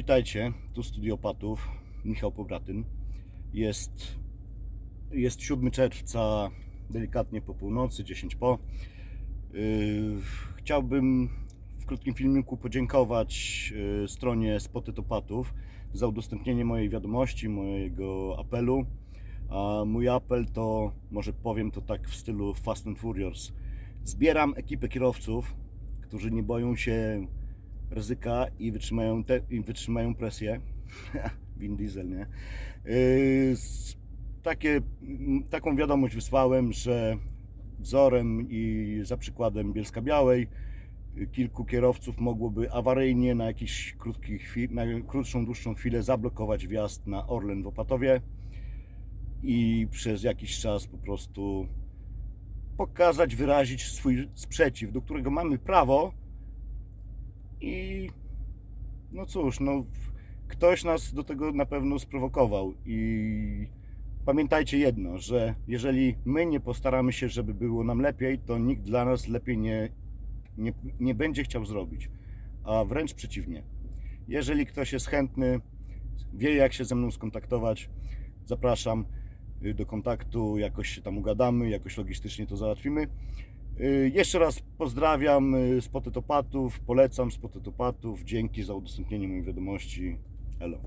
Witajcie, tu Studiopatów, Michał Pobratyn. Jest, jest 7 czerwca, delikatnie po północy, 10 po. Yy, chciałbym w krótkim filmiku podziękować yy, stronie Spotytopatów za udostępnienie mojej wiadomości, mojego apelu. A mój apel to, może powiem to tak w stylu Fast and Furious. Zbieram ekipę kierowców, którzy nie boją się ryzyka i wytrzymają, te, i wytrzymają presję. Vin Diesel, nie? S- takie, taką wiadomość wysłałem, że wzorem i za przykładem Bielska Białej y, kilku kierowców mogłoby awaryjnie na jakiś krótki chwil, na krótszą, dłuższą chwilę zablokować wjazd na Orlen w Opatowie i przez jakiś czas po prostu pokazać, wyrazić swój sprzeciw, do którego mamy prawo, i no cóż, no ktoś nas do tego na pewno sprowokował i pamiętajcie jedno, że jeżeli my nie postaramy się, żeby było nam lepiej, to nikt dla nas lepiej nie, nie, nie będzie chciał zrobić, a wręcz przeciwnie. Jeżeli ktoś jest chętny, wie jak się ze mną skontaktować, zapraszam do kontaktu, jakoś się tam ugadamy, jakoś logistycznie to załatwimy. Y, Jeszcze raz pozdrawiam y, Spotytopatów, polecam Spotytopatów, dzięki za udostępnienie mojej wiadomości. Hello.